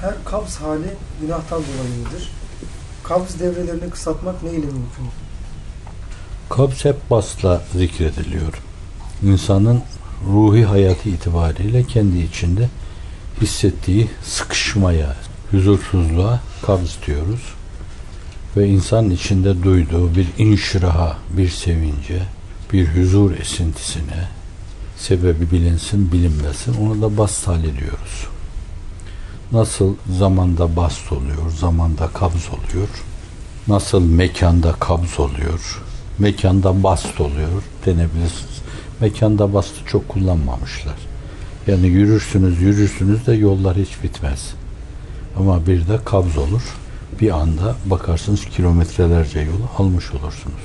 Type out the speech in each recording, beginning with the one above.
Her kabz hali günahtan dolayı? Kabz devrelerini kısaltmak ne mümkün? Kabz hep basla zikrediliyor. İnsanın ruhi hayatı itibariyle kendi içinde hissettiği sıkışmaya, huzursuzluğa kabz diyoruz. Ve insan içinde duyduğu bir inşiraha, bir sevince, bir huzur esintisine, sebebi bilinsin bilinmesin ona da bast hali diyoruz. Nasıl zamanda bast oluyor, zamanda kabz oluyor. Nasıl mekanda kabz oluyor, mekanda bast oluyor denebilirsiniz. Mekanda bastı çok kullanmamışlar. Yani yürürsünüz yürürsünüz de yollar hiç bitmez. Ama bir de kabz olur. Bir anda bakarsınız kilometrelerce yolu almış olursunuz.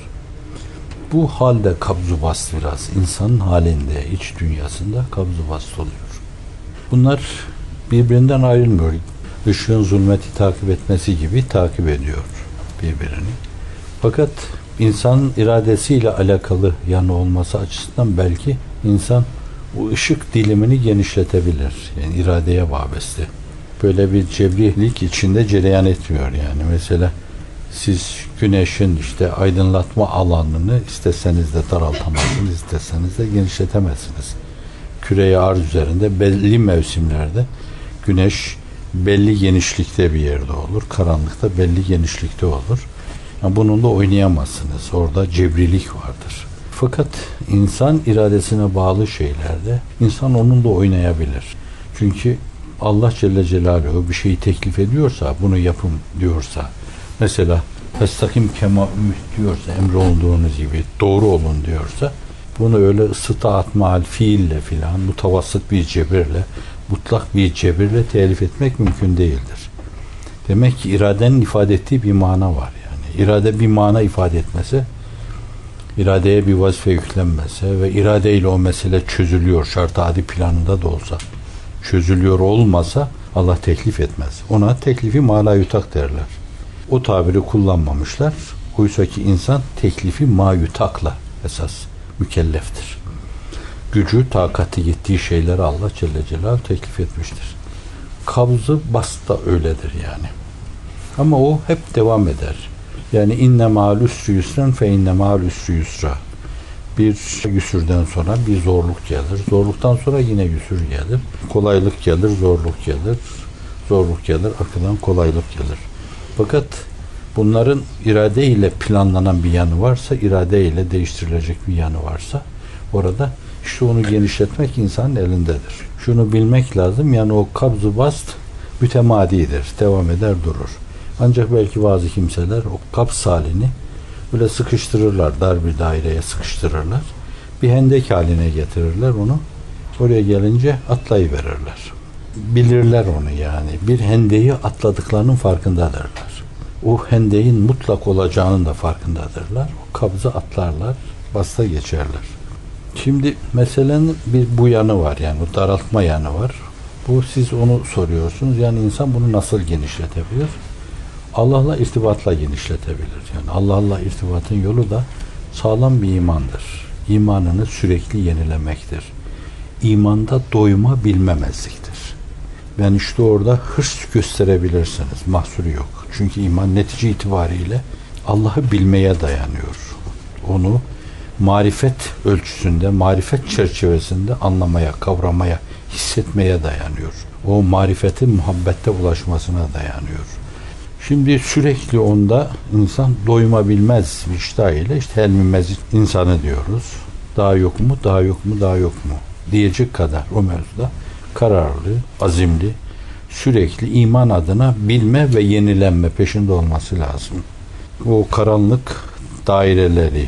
Bu halde kabzu bast biraz. insanın halinde, iç dünyasında kabzu bast oluyor. Bunlar birbirinden ayrılmıyor. Işığın zulmeti takip etmesi gibi takip ediyor birbirini. Fakat insanın iradesiyle alakalı yanı olması açısından belki insan bu ışık dilimini genişletebilir. Yani iradeye vabeste. Böyle bir cebrilik içinde cereyan etmiyor yani. Mesela siz güneşin işte aydınlatma alanını isteseniz de daraltamazsınız, isteseniz de genişletemezsiniz. Küreye arz üzerinde belli mevsimlerde güneş belli genişlikte bir yerde olur. Karanlıkta belli genişlikte olur. Yani bununla oynayamazsınız. Orada cebrilik vardır. Fakat insan iradesine bağlı şeylerde insan onunla oynayabilir. Çünkü Allah Celle Celaluhu bir şeyi teklif ediyorsa, bunu yapın diyorsa, mesela Festakim kema ümit diyorsa, emrolunduğunuz gibi doğru olun diyorsa, bunu öyle ısıtaat mal fiille filan, mutavasıt bir cebirle, mutlak bir cebirle telif etmek mümkün değildir. Demek ki iradenin ifade ettiği bir mana var yani. İrade bir mana ifade etmese, iradeye bir vazife yüklenmese ve iradeyle o mesele çözülüyor şart adi planında da olsa çözülüyor olmasa Allah teklif etmez. Ona teklifi mala yutak derler. O tabiri kullanmamışlar. Oysa ki insan teklifi ma yutakla esas mükelleftir. Gücü, takati yettiği şeyleri Allah Celle Celal teklif etmiştir. Kabzı bast da öyledir yani. Ama o hep devam eder. Yani inne ma'al üsrü yusren fe inne ma'al üsrü yusra. Bir yüsürden sonra bir zorluk gelir. Zorluktan sonra yine yüsür gelir. Kolaylık gelir, zorluk gelir. Zorluk gelir, akılan kolaylık gelir. Fakat bunların irade ile planlanan bir yanı varsa, irade ile değiştirilecek bir yanı varsa orada işte onu genişletmek insanın elindedir. Şunu bilmek lazım yani o kabzı bast mütemadidir. Devam eder durur. Ancak belki bazı kimseler o kaps halini böyle sıkıştırırlar. Dar bir daireye sıkıştırırlar. Bir hendek haline getirirler onu. Oraya gelince atlayıverirler. Bilirler onu yani. Bir hendeyi atladıklarının farkındadırlar. O hendeğin mutlak olacağının da farkındadırlar. O kabzı atlarlar, basta geçerler. Şimdi meselenin bir bu yanı var yani o daraltma yanı var. Bu siz onu soruyorsunuz. Yani insan bunu nasıl genişletebilir? Allah'la irtibatla genişletebilir. Yani Allah'la irtibatın yolu da sağlam bir imandır. İmanını sürekli yenilemektir. İmanda doyma bilmemezliktir. Ben işte orada hırs gösterebilirsiniz. Mahsuru yok. Çünkü iman netice itibariyle Allah'ı bilmeye dayanıyor. Onu marifet ölçüsünde, marifet çerçevesinde anlamaya, kavramaya, hissetmeye dayanıyor. O marifetin muhabbette ulaşmasına dayanıyor. Şimdi sürekli onda insan doyma bilmez iştah ile işte helmimez insanı diyoruz. Daha yok mu, daha yok mu, daha yok mu diyecek kadar o mevzuda kararlı, azimli, sürekli iman adına bilme ve yenilenme peşinde olması lazım. O karanlık daireleri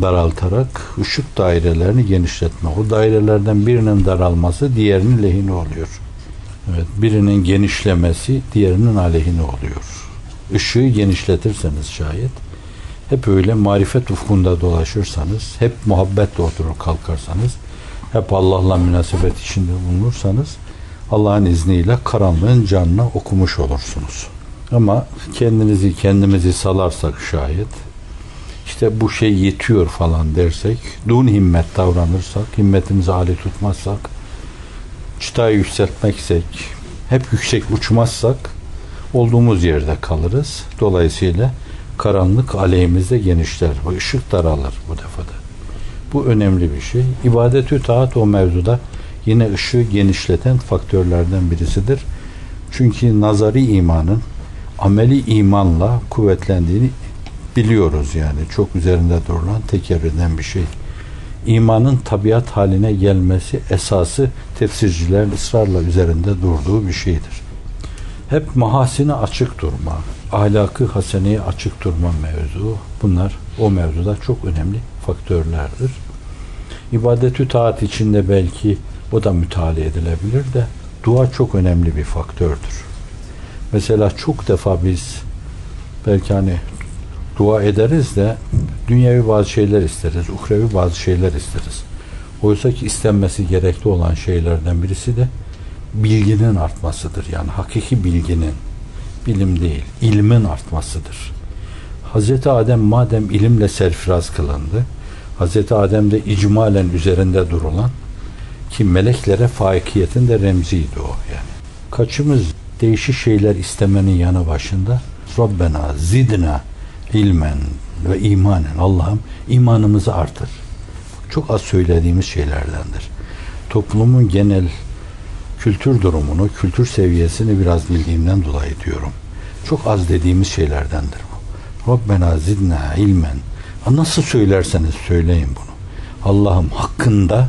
daraltarak ışık dairelerini genişletme. O dairelerden birinin daralması diğerinin lehine oluyor. Evet, birinin genişlemesi diğerinin aleyhine oluyor. Işığı genişletirseniz şayet, hep öyle marifet ufkunda dolaşırsanız, hep muhabbetle oturur kalkarsanız, hep Allah'la münasebet içinde bulunursanız, Allah'ın izniyle karanlığın canına okumuş olursunuz. Ama kendinizi kendimizi salarsak şayet, işte bu şey yetiyor falan dersek, dun himmet davranırsak, himmetimizi hali tutmazsak, çıtayı yükseltmeksek, hep yüksek uçmazsak olduğumuz yerde kalırız. Dolayısıyla karanlık aleyhimizde genişler ve ışık daralır bu defada. Bu önemli bir şey. İbadetü taat o mevzuda yine ışığı genişleten faktörlerden birisidir. Çünkü nazari imanın ameli imanla kuvvetlendiğini biliyoruz yani. Çok üzerinde durulan tekerrürden bir şey. İmanın tabiat haline gelmesi esası tefsircilerin ısrarla üzerinde durduğu bir şeydir. Hep mahasine açık durma, ahlakı haseneye açık durma mevzu. Bunlar o mevzuda çok önemli faktörlerdir. İbadetü taat içinde belki o da müteala edilebilir de dua çok önemli bir faktördür. Mesela çok defa biz belki hani dua ederiz de dünyevi bazı şeyler isteriz, ukrevi bazı şeyler isteriz. Oysa ki istenmesi gerekli olan şeylerden birisi de bilginin artmasıdır. Yani hakiki bilginin, bilim değil, ilmin artmasıdır. Hazreti Adem madem ilimle serfiraz kılındı, Hazreti Adem'de icmalen üzerinde durulan ki meleklere faikiyetin de remziydi o yani. Kaçımız değişik şeyler istemenin yanı başında Rabbena zidna ilmen ve imanen Allah'ım imanımızı artır. Çok az söylediğimiz şeylerdendir. Toplumun genel kültür durumunu, kültür seviyesini biraz bildiğimden dolayı diyorum. Çok az dediğimiz şeylerdendir bu. Rabbena zidna ilmen. Nasıl söylerseniz söyleyin bunu. Allah'ım hakkında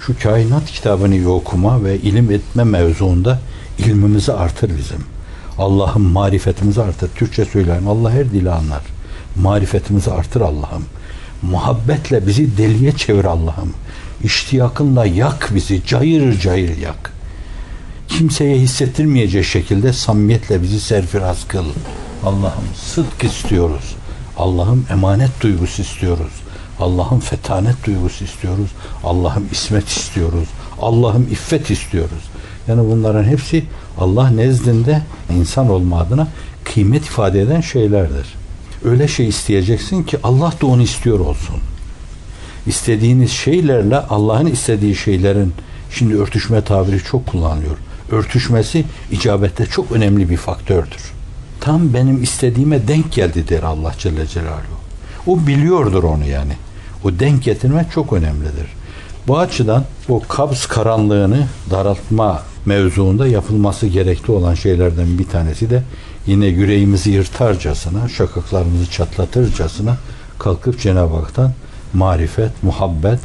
şu kainat kitabını okuma ve ilim etme mevzuunda ilmimizi artır bizim. Allah'ım marifetimizi artır. Türkçe söyleyin. Allah her dili anlar. Marifetimizi artır Allah'ım. Muhabbetle bizi deliye çevir Allah'ım. İştiyakınla yak bizi. Cayır cayır yak. Kimseye hissettirmeyecek şekilde samimiyetle bizi serfiraz kıl. Allah'ım sıdk istiyoruz. Allah'ım emanet duygusu istiyoruz. Allah'ım fetanet duygusu istiyoruz. Allah'ım ismet istiyoruz. Allah'ım iffet istiyoruz. Yani bunların hepsi Allah nezdinde insan olma adına kıymet ifade eden şeylerdir. Öyle şey isteyeceksin ki Allah da onu istiyor olsun. İstediğiniz şeylerle Allah'ın istediği şeylerin şimdi örtüşme tabiri çok kullanılıyor. Örtüşmesi icabette çok önemli bir faktördür. Tam benim istediğime denk geldi der Allah Celle Celaluhu. O biliyordur onu yani. O denk getirmek çok önemlidir. Bu açıdan o kabz karanlığını daraltma mevzuunda yapılması gerekli olan şeylerden bir tanesi de yine yüreğimizi yırtarcasına, şakaklarımızı çatlatırcasına kalkıp Cenab-ı Hak'tan marifet, muhabbet,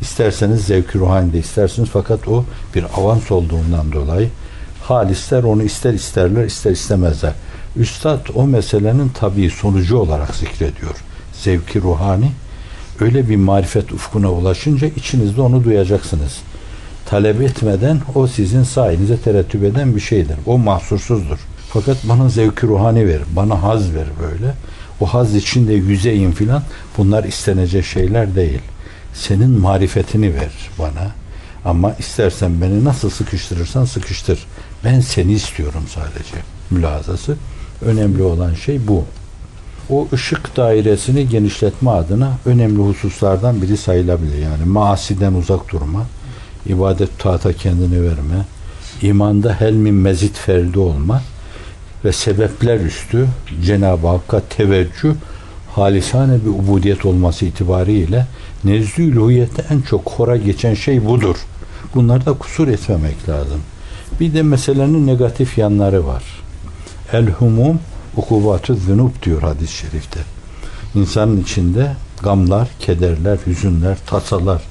isterseniz zevk-i ruhanide istersiniz fakat o bir avans olduğundan dolayı halisler onu ister isterler ister istemezler. Üstad o meselenin tabii sonucu olarak zikrediyor. Zevki ruhani öyle bir marifet ufkuna ulaşınca içinizde onu duyacaksınız. Talep etmeden o sizin sahinize terettüp eden bir şeydir. O mahsursuzdur. Fakat bana zevki ruhani ver, bana haz ver böyle. O haz içinde yüzeyim filan bunlar istenecek şeyler değil. Senin marifetini ver bana. Ama istersen beni nasıl sıkıştırırsan sıkıştır. Ben seni istiyorum sadece. Mülazası. Önemli olan şey bu. O ışık dairesini genişletme adına önemli hususlardan biri sayılabilir. Yani masiden uzak durma, ibadet taata kendini verme, imanda helmin mezit ferdi olma ve sebepler üstü Cenab-ı Hakk'a teveccüh halisane bir ubudiyet olması itibariyle nezdü üluhiyette en çok hora geçen şey budur. Bunlarda kusur etmemek lazım. Bir de meselenin negatif yanları var. El humum ukubatü zünub diyor hadis-i şerifte. İnsanın içinde gamlar, kederler, hüzünler, tasalar,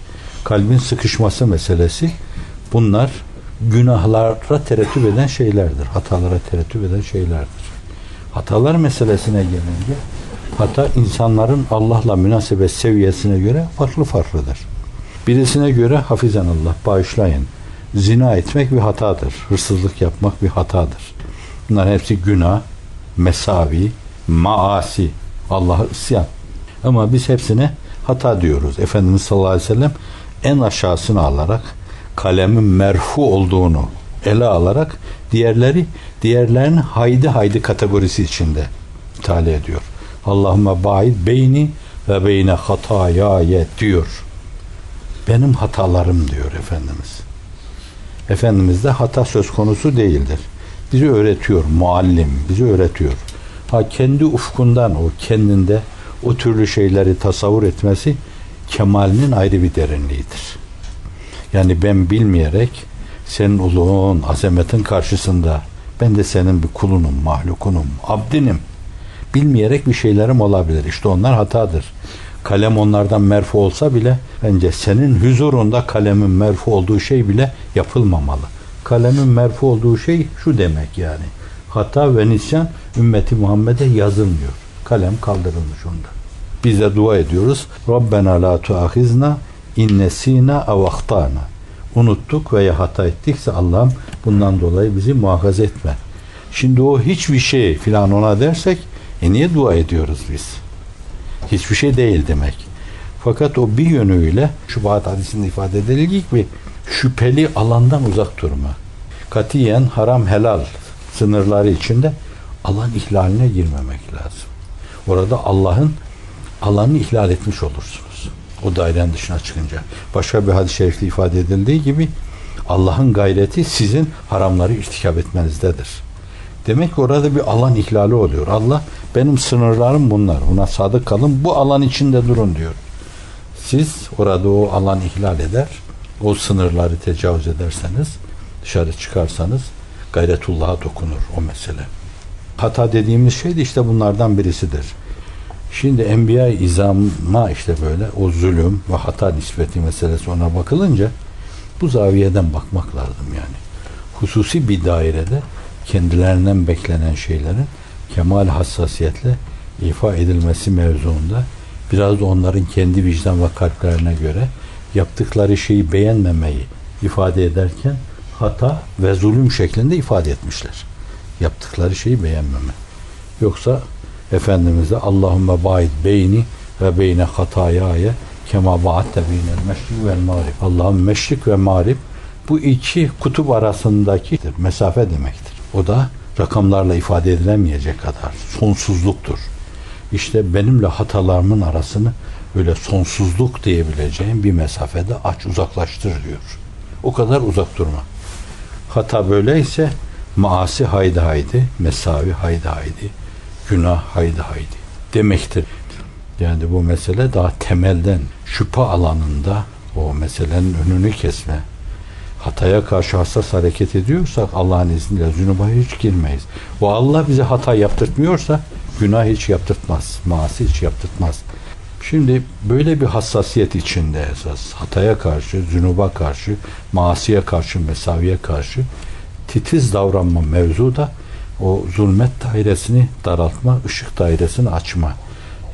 kalbin sıkışması meselesi bunlar günahlara terettüp eden şeylerdir. Hatalara terettüp eden şeylerdir. Hatalar meselesine gelince hata insanların Allah'la münasebet seviyesine göre farklı farklıdır. Birisine göre hafizan Allah bağışlayın. Zina etmek bir hatadır. Hırsızlık yapmak bir hatadır. Bunlar hepsi günah, mesavi, maasi, Allah'a isyan. Ama biz hepsine hata diyoruz. Efendimiz sallallahu aleyhi ve sellem en aşağısını alarak kalemin merfu olduğunu ele alarak diğerleri diğerlerini haydi haydi kategorisi içinde ithal ediyor. Allahümme ba'id beyni ve beyne hataya diyor. Benim hatalarım diyor Efendimiz. Efendimiz'de hata söz konusu değildir. Bizi öğretiyor, muallim, bizi öğretiyor. Ha kendi ufkundan, o kendinde o türlü şeyleri tasavvur etmesi kemalinin ayrı bir derinliğidir. Yani ben bilmeyerek senin uluğun, azametin karşısında ben de senin bir kulunum, mahlukunum, abdinim. Bilmeyerek bir şeylerim olabilir. İşte onlar hatadır. Kalem onlardan merfu olsa bile bence senin huzurunda kalemin merfu olduğu şey bile yapılmamalı. Kalemin merfu olduğu şey şu demek yani. Hata ve nisyan ümmeti Muhammed'e yazılmıyor. Kalem kaldırılmış onda. Biz de dua ediyoruz. Rabbena la tuahizna innesina ev ahtana. Unuttuk veya hata ettikse Allah'ım bundan dolayı bizi muhafaza etme. Şimdi o hiçbir şey filan ona dersek e niye dua ediyoruz biz? Hiçbir şey değil demek. Fakat o bir yönüyle şubat hadisinde ifade edildiği gibi şüpheli alandan uzak durma. Katiyen haram helal sınırları içinde alan ihlaline girmemek lazım. Orada Allah'ın alanını ihlal etmiş olursunuz. O dairenin dışına çıkınca. Başka bir hadis-i şerifte ifade edildiği gibi Allah'ın gayreti sizin haramları irtikap etmenizdedir. Demek ki orada bir alan ihlali oluyor. Allah benim sınırlarım bunlar. Buna sadık kalın. Bu alan içinde durun diyor. Siz orada o alan ihlal eder, o sınırları tecavüz ederseniz, dışarı çıkarsanız gayretullah'a dokunur o mesele. Hata dediğimiz şey de işte bunlardan birisidir. Şimdi enbiya izama işte böyle o zulüm ve hata nispeti meselesi ona bakılınca bu zaviyeden bakmak lazım yani. Hususi bir dairede kendilerinden beklenen şeylerin kemal hassasiyetle ifa edilmesi mevzuunda biraz da onların kendi vicdan ve kalplerine göre yaptıkları şeyi beğenmemeyi ifade ederken hata ve zulüm şeklinde ifade etmişler. Yaptıkları şeyi beğenmeme. Yoksa Efendimiz'e Allahümme ba'id beyni ve beyne hatayaya kema ba'atte beynel meşrik vel mağrib. Allah'ın meşrik ve mağrib bu iki kutup arasındaki mesafe demektir. O da rakamlarla ifade edilemeyecek kadar sonsuzluktur. İşte benimle hatalarımın arasını öyle sonsuzluk diyebileceğim bir mesafede aç uzaklaştır diyor. O kadar uzak durma. Hata böyleyse maasi haydi haydi, mesavi haydi haydi, günah haydi haydi demektir. Yani bu mesele daha temelden şüphe alanında o meselenin önünü kesme. Hataya karşı hassas hareket ediyorsak Allah'ın izniyle zunuba hiç girmeyiz. O Allah bize hata yaptırtmıyorsa günah hiç yaptırtmaz. Maasi hiç yaptırtmaz. Şimdi böyle bir hassasiyet içinde esas hataya karşı, zunuba karşı, masiye karşı, mesaviye karşı titiz davranma mevzu da o zulmet dairesini daraltma, ışık dairesini açma.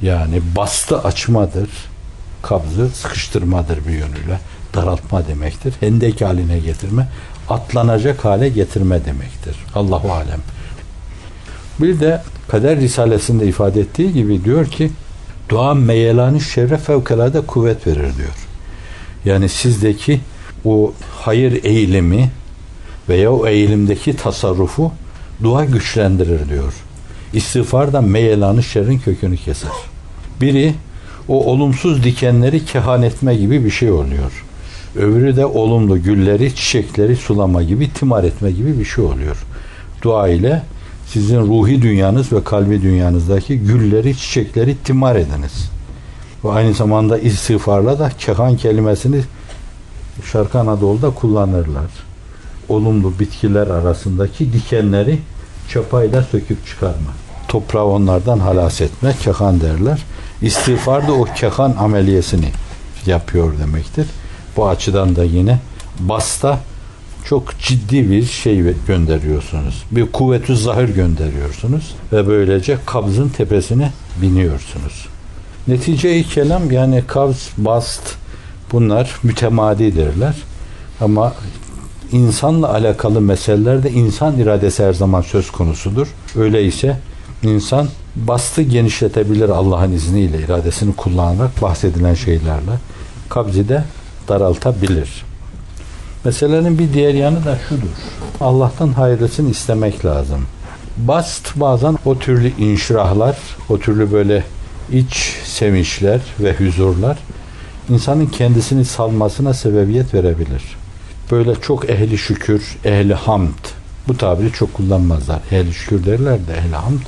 Yani bastı açmadır, kabzı sıkıştırmadır bir yönüyle. Daraltma demektir. Hendek haline getirme, atlanacak hale getirme demektir. Allahu alem. Bir de Kader Risalesi'nde ifade ettiği gibi diyor ki dua meyelanı şerre fevkalade kuvvet verir diyor. Yani sizdeki o hayır eğilimi veya o eğilimdeki tasarrufu dua güçlendirir diyor. İstiğfar da meyelanı şerrin kökünü keser. Biri o olumsuz dikenleri kehan etme gibi bir şey oluyor. Öbürü de olumlu gülleri, çiçekleri sulama gibi, timar etme gibi bir şey oluyor. Dua ile sizin ruhi dünyanız ve kalbi dünyanızdaki gülleri, çiçekleri timar ediniz. Ve aynı zamanda istiğfarla da kehan kelimesini Şarkı Anadolu'da kullanırlar. Olumlu bitkiler arasındaki dikenleri çapayla söküp çıkarma. Toprağı onlardan halas etme, kehan derler. İstiğfar da o kehan ameliyesini yapıyor demektir. Bu açıdan da yine basta çok ciddi bir şey gönderiyorsunuz. Bir kuvvetü zahir gönderiyorsunuz ve böylece kabzın tepesine biniyorsunuz. Netice-i kelam yani kabz, bast bunlar mütemadidirler. Ama insanla alakalı meselelerde insan iradesi her zaman söz konusudur. Öyleyse insan bastı genişletebilir Allah'ın izniyle iradesini kullanarak bahsedilen şeylerle kabzi de daraltabilir. Meselenin bir diğer yanı da şudur. Allah'tan hayırlısını istemek lazım. Bast bazen o türlü inşirahlar, o türlü böyle iç sevinçler ve huzurlar insanın kendisini salmasına sebebiyet verebilir. böyle çok ehli şükür, ehli hamd. Bu tabiri çok kullanmazlar. Ehli şükür derler de ehli hamd.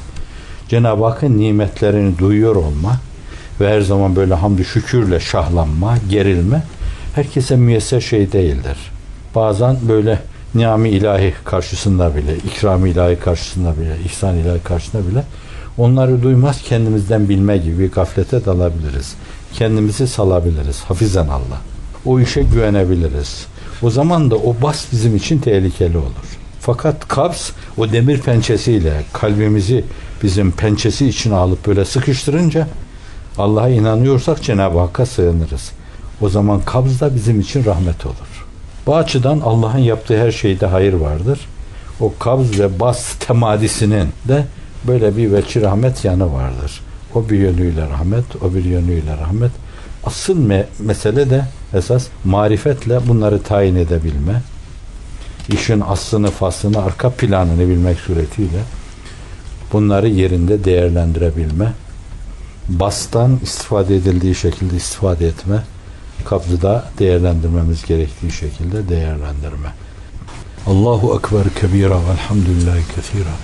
Cenab-ı Hakk'ın nimetlerini duyuyor olma ve her zaman böyle hamdü şükürle şahlanma, gerilme herkese müyesser şey değildir. Bazen böyle niyami ilahi karşısında bile, ikram ilahi karşısında bile, ihsan ilahi karşısında bile onları duymaz kendimizden bilme gibi bir gaflete dalabiliriz. Kendimizi salabiliriz. Hafizan Allah. O işe güvenebiliriz. O zaman da o bas bizim için tehlikeli olur. Fakat kabz o demir pençesiyle kalbimizi bizim pençesi içine alıp böyle sıkıştırınca Allah'a inanıyorsak Cenab-ı Hakk'a sığınırız. O zaman kabz da bizim için rahmet olur. Bu açıdan Allah'ın yaptığı her şeyde hayır vardır. O kabz ve bas temadisinin de böyle bir veçi rahmet yanı vardır. O bir yönüyle rahmet, o bir yönüyle rahmet. Asıl me- mesele de esas marifetle bunları tayin edebilme. İşin aslını, faslını, arka planını bilmek suretiyle bunları yerinde değerlendirebilme. Bastan istifade edildiği şekilde istifade etme. kabzıda değerlendirmemiz gerektiği şekilde değerlendirme. Allahu Ekber kebira velhamdülillahi Kethira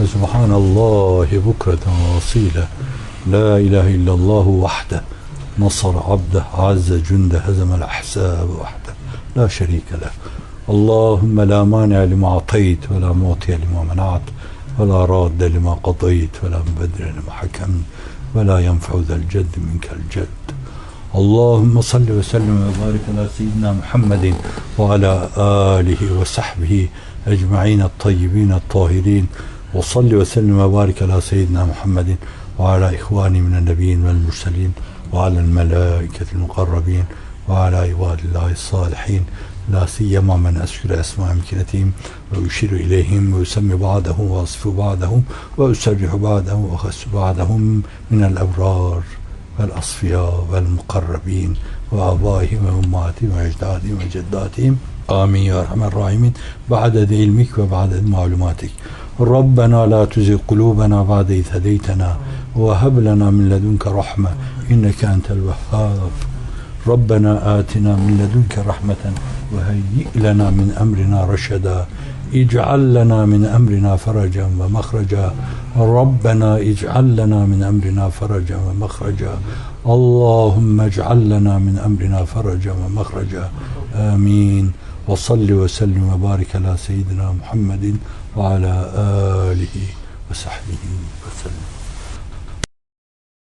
ve subhanallahi bukreten ve asila la ilahe illallahu vahde Nasar abde Azze نصر عبده عز جنده هزم الأحساب وحده لا شريك له اللهم لا مانع لما أعطيت ولا معطي لما منعت ولا راد لما قضيت ولا مبدل لما حكمت ولا ينفع ذا الجد minkel الجد اللهم صل وسلم وبارك على سيدنا محمد وعلى آله وصحبه أجمعين الطيبين الطاهرين وصل وسلم وبارك على سيدنا محمد وعلى إخواني من النبيين والمرسلين وعلى الملائكة المقربين وعلى عباد الله الصالحين. لا سيما من أذكر أسماء أمكنتهم ويشير إليهم ويسمي بعضهم ويصف بعضهم ويسرح بعضهم ويخص بعضهم من الأبرار. والأصفياء والمقربين وآبائهم وأمهاتهم وأجدادهم وجداتهم. آمين يا أرحم الراحمين. بعدد علمك وبعدد معلوماتك. ربنا لا تزغ قلوبنا بعد إذ هديتنا وهب لنا من لدنك رحمة. إنك أنت الوهاب. ربنا آتنا من لدنك رحمة وهيئ لنا من أمرنا رشدا. اجعل لنا من أمرنا فرجا ومخرجا. ربنا اجعل لنا من أمرنا فرجا ومخرجا. اللهم اجعل لنا من أمرنا فرجا ومخرجا. آمين. وصل وسلم وبارك على سيدنا محمد وعلى آله وصحبه وسلم.